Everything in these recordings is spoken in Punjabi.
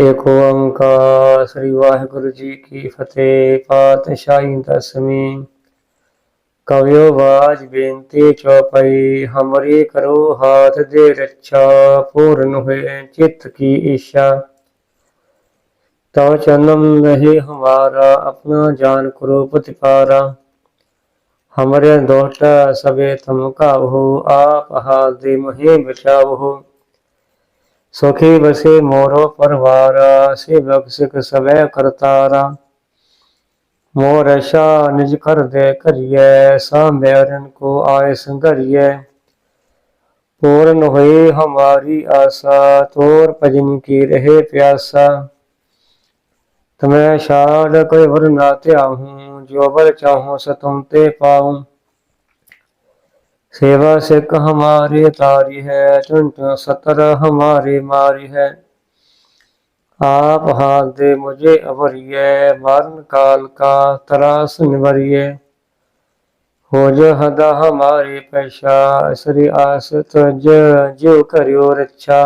ਏਕ ਓੰਕਾਰ, ਸ੍ਰੀ ਵਾਹਿਗੁਰੂ ਜੀ ਕੀ ਫਤਿਹ, ਪਾਤਸ਼ਾਹੀ ਦਸਵੀਂ। ਕਵਿਓ ਬਾਜ ਬੇਨਤੀ ਚੌਪਈ, ਹਮਰੀ ਕਰੋ ਹਾਥ ਦੇ ਰੱਛਾ, ਪੂਰਨ ਹੋਏ ਚਿੱਤ ਕੀ ਈਸ਼ਾ। ਤਉ ਚਨਮ ਰਹੇ ਹਮਾਰਾ, ਆਪਣਾ ਜਾਨ ਕਰੋ ਪ੍ਰਤਿਪਾਰਾ। ਹਮਰੇ ਦੋਟ ਸਵੇ ਤੁਮ ਕਾਵਹੁ ਆਪ ਹਾਲ ਦੇ ਮਹੇ ਬਚਾਵੋ ਸੁਖੀ ਬਸੇ ਮੋਰੋ ਪਰਵਾਰ ਸੇ ਬਖਸ਼ਿਕ ਸਵੈ ਕਰਤਾਰਾ। ਮੋਰ ਅਸ਼ਾ ਨਿਜ ਕਰ ਦੇ ਕਰੀਐ ਸਾਂਭੈਰਨ ਕੋ ਆਏ ਸੰਗਰੀਐ ਪੂਰਨ ਹੋਈ ਹਮਾਰੀ ਆਸਾ, ਤੋਰ ਭਜਨ ਕੀ ਰਹੇ ਪਿਆਸਾ। ਤਮੈ ਛਾੜ ਕੋਈ ਵਰ ਨਾ ਧਿਆਹੂੰ, ਜੋ ਬਲ ਚਾਹੂੰ ਸੋ ਤੁਮ ਤੇ ਪਾਉਂ सेवा सिख हमारे तारी है टुंट सतर हमारे मारी है आप हाथ दे मुझे अवरिय मरण काल का त्रास निवरिय हो जो हदा हमारे पैसा श्री आस तुझ जो करियो रक्षा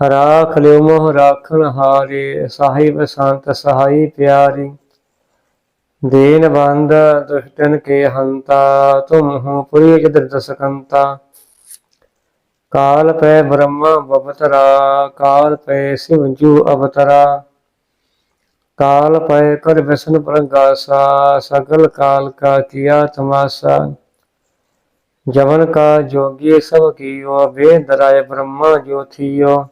राख लियो मोह राखन हारे साहिब संत सहाई प्यारी ਦੀਨ ਬੰਦ ਦੁਸ਼ਟਨ ਕੇ ਹੰਤਾ, ਤੁਮ ਹੋ ਪੁਰੀ ਜਦਰ ਦਸਕੰਤਾ ਕਾਲ ਪੈ ਬ੍ਰਹਮਾ ਬਵਤਰਾ, ਕਾਲ ਪੈ ਸਿਵ ਜੂ ਅਵਤਰਾ। ਕਾਲ ਪੈ ਕਰ ਵਿਸ਼ਨ ਪ੍ਰਗਾਸਾ, ਸਗਲ ਕਾਲ ਕਾ ਕੀਆ ਤਮਾਸਾ। ਜਵਨ ਕਾ ਜੋਗੀ ਸਭ ਕੀਓ, ਵੇਦ ਰਾਏ ਬ੍ਰਹਮਾ ਜੋਥੀਓ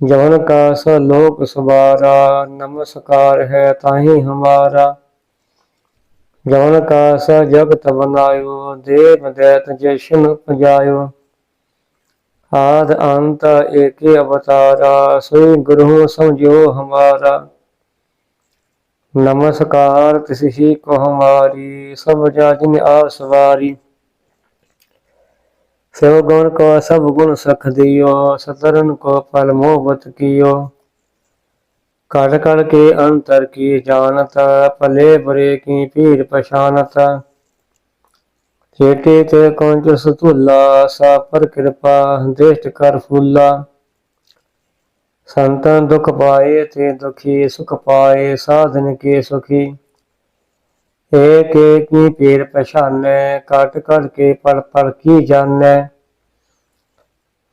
जवन का स लोक सवारा नमस्कार है ताही हमारा जवन का स जगत बनायो देव दैत जशन पजायो आद अंत एक अवतारा सोई गुरु समझो हमारा नमस्कार तिसही को हमारी सब जाजिन आसवारी शिव गुण को सब गुण सख दियो सतरन को फल मोहबत कियो कड़ कड़ के अंतर की जानत पले बुरे की पीर पछानत चेटे ते कौंच सुतुल्ला सा पर कृपा दृष्ट कर फूला संतन दुख पाए ते दुखी सुख पाए साधन के सुखी एक एक की पीर पछाने काट कर के पल पल की जाने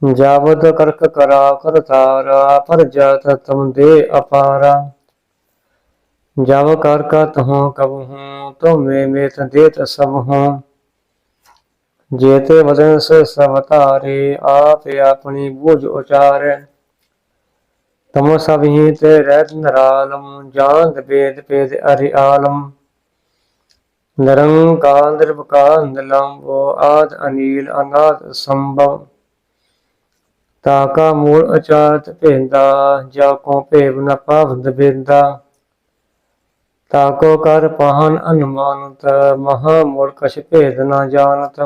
जावत करक करा कर तारा पर जात तुम दे अपारा जब कर का तहु कब हूँ तो मैं मेत देत सब हूँ जेते वदन से सब तारे आप अपनी बूझ उचारे तम सब ही ते रहत नरालम जान वेद पेद अरि आलम निरंकार निर्वकांदलम वो आद अनिल अनाद संभव ਤਾਕਾ ਮੂਲ ਅਚਾਰਤ ਭੇਂਦਾ ਜਾ ਕੋ ਭੇਵ ਨ ਪਾਵਦ ਬੇਂਦਾ ਤਾਕੋ ਕਰ ਪਾਹਨ ਅਨੁਮਾਨਤ ਮਹਾ ਮੂਲ ਕਛ ਭੇਦ ਨ ਜਾਣਤ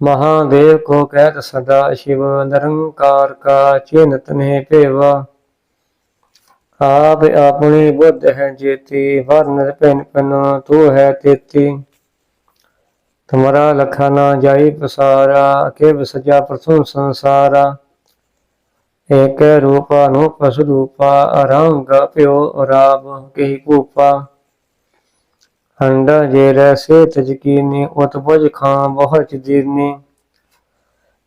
ਮਹਾਦੇਵ ਕੋ ਕਹਿਤ ਸਦਾ ਸ਼ਿਵ ਨਿਰੰਕਾਰ ਕਾ ਚਿੰਤ ਨੇ ਭੇਵਾ ਆਪ ਆਪਣੀ ਬੁੱਧ ਹੈ ਜੇਤੀ, ਵਰਨ ਪਿੰਨ ਪਿੰਨ ਤੂੰ ਹੈ ਤੇਤੀ। ਤੁਮਰਾ ਲਖਾ ਨਾ ਜਾਈ ਪਸਾਰਾ ਕੇ ਸਜਾ ਪ੍ਰਥਮ ਸੰਸਾਰਾ। ਏਕ ਰੂਪ ਅਨੂਪ ਸਰੂਪਾ ਅਰੰਗ ਪਿਓ ਰਾਬ ਕਹੀ ਭੂਪਾ ਹੰਡਾ ਜੇ ਰਸੇ ਤਜਕੀਨੀ ਉਤਪਜ ਖਾਂ ਬਹੁਤ ਜੀਰਨੀ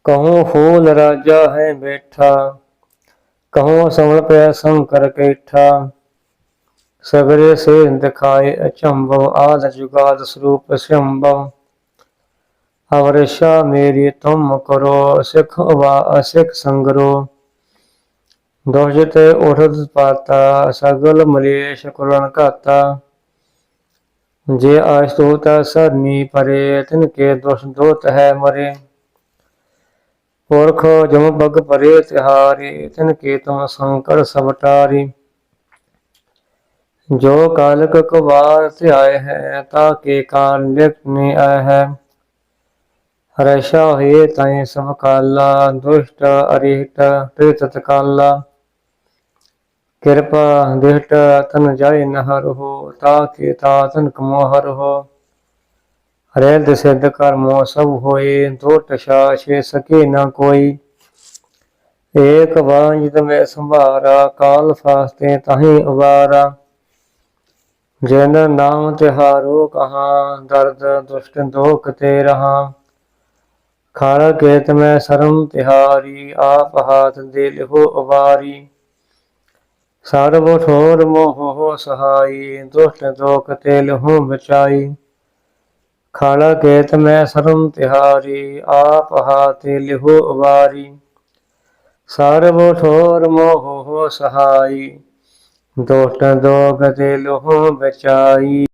ਕਹੋ ਫੂਲ ਰਾਜਾ ਹੈ ਬੈਠਾ। ਕਹੋ ਸਮਲ ਪੈ ਸੰ ਕਰ ਕੇਠਾ ਸਗਰੇ ਸੇ ਦਿਖਾਏ ਅਚੰਭਵ ਆਦ ਜੁਗਾਦ ਸਰੂਪ ਸੰਭਵ। ਅਵਰਸ਼ਾ ਮੇਰੀ ਤੁਮ ਕਰੋ, ਸਿਖ ਵਾ ਅਸਿਖ ਸੰਗਰੋ। ਦੋਜਤੇ ਉਠਤ ਪਾਤਾ, ਸਗਲ ਮਲੇਸ਼ ਕੁਲਨ ਘਾਤਾ। ਜੇ ਆਸਤੋਤਾ ਸਰਨੀ ਪਰੇ, ਤਿਨ ਕੇ ਦੁਸ਼ ਦੋਤ ਹੈ ਮਰੇ। ਪੁਰਖ ਜਮ ਬਗ ਪਰੇ ਤਿਹਾਰੀ, ਤਿਨ ਕੇ ਤੁਮ ਸੰਕਰ ਸਬਟਾਰੀ ਜੋ ਕਾਲਕ ਕੁਵਾਰ ਧਿਆਏ ਹੈ, ਤਾ ਕੇ ਕਾਲ ਨੇ ਆਏ ਹੈ। ਰਸ਼ਾ ਹੋਏ ਤਾਏ ਸਭ ਕਾਲਾ, ਦੁਸ਼ਟ ਅਰਿਹਟ ਤ੍ਰਿਤਤ ਤਤਕਾਲਾ ਕਿਰਪਾ ਦਿਹਟ ਤਨ ਜਾਏ ਨਹਰ ਹੋ ਤਾ ਕੇ ਤਾ ਤਨ ਕਮੋਹਰ ਹੋ ਹਰੇ ਸਿੱਧ ਕਰਮੋ ਸਭ ਹੋਏ ਦੋ ਟਸ਼ਾ ਛੇ ਸਕੇ ਨਾ ਕੋਈ। ਏਕ ਵਾਂਝਿਤ ਮੈਂ ਸੰਭਾਰਾ, ਕਾਲ ਫਾਸਤੇ ਤਾਹੀ ਉਬਾਰਾ। ਜਨ ਨਾਮ ਤਿਹਾਰੋ ਕਹਾ, ਦਰਦ ਦੁਸ਼ਟ ਦੋਖ ਤੇ ਰਹਾ। ਖੜ ਕੇਤ ਮੈਂ ਸਰਮ ਤਿਹਾਰੀ, ਆਪ ਹਾਥ ਦੇ ਲਿਹੋ ਅਵਾਰੀ ਸਰਬ ਠੋਰ ਮੋਹ ਹੋ ਸਹਾਈ, ਦੁਸ਼ਟ ਦੋਖ ਤੇ ਲਿਹੋ ਬਚਾਈ। ਖੜ ਕੇਤ ਮੈਂ ਸਰਮ ਤਿਹਾਰੀ, ਆਪ ਹਾਥ ਲਿਹੋ ਉਬਾਰੀ ਸਰਬ ਠੋਰ ਮੋਹ ਹੋ ਸਹਾਈ ਦੁਸ਼ਟ ਦੋਗ ਤੇ ਲਿਹੋ ਬਚਾਈ।